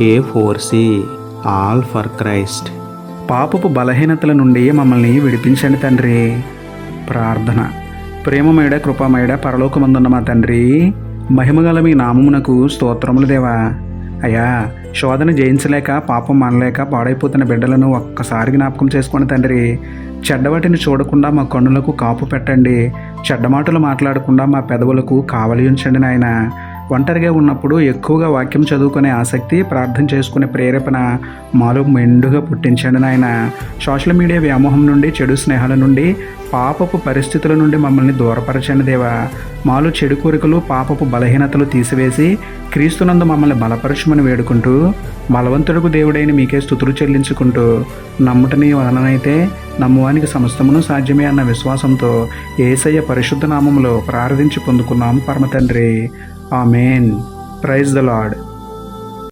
A four C all for Christ పాపపు బలహీనతల నుండి మమ్మల్ని విడిపించండి తండ్రి. ప్రార్థన. ప్రేమమేడ కృపమేడ పరలోకమందున్న మా తండ్రి. మహిమగల మీ నామమునకు స్తోత్రములు దేవా. అయ్యా శోధన జయించలేక పాపం మనలేక పాడైపోతున్న బిడ్డలను ఒక్కసారి జ్ఞాపకం చేసుకోండి తండ్రి. చెడ్డవాటిని చూడకుండా మా కన్నులకు కాపు పెట్టండి. చెడ్డ మాటలు మాట్లాడకుండా మా పెదవులకు కావలి ఉంచండి నాయన. ఒంటరిగా ఉన్నప్పుడు ఎక్కువగా వాక్యం చదువుకునే ఆసక్తి ప్రార్థన చేసుకునే ప్రేరేపణ మాలో మెండుగా పుట్టించండి నాయన. సోషల్ మీడియా వ్యామోహం నుండి చెడు స్నేహాల నుండి పాపపు పరిస్థితుల నుండి మమ్మల్ని దూరపరచండి దేవా. మాలో చెడు కోరికలు పాపపు బలహీనతలు తీసివేసి క్రీస్తునందు మమ్మల్ని బలపరచమని వేడుకుంటూ బలవంతుడుకు దేవుడైన మీకే స్థుతులు చెల్లించుకుంటూ నమ్ముటని వలననైతే నమ్మువానికి సమస్తమును సాధ్యమే అన్న విశ్వాసంతో ఏసయ్య పరిశుద్ధ నామంలో ప్రార్థించి పొందుకున్నాం పరమతండ్రి. ఆమెన్. Praise the lord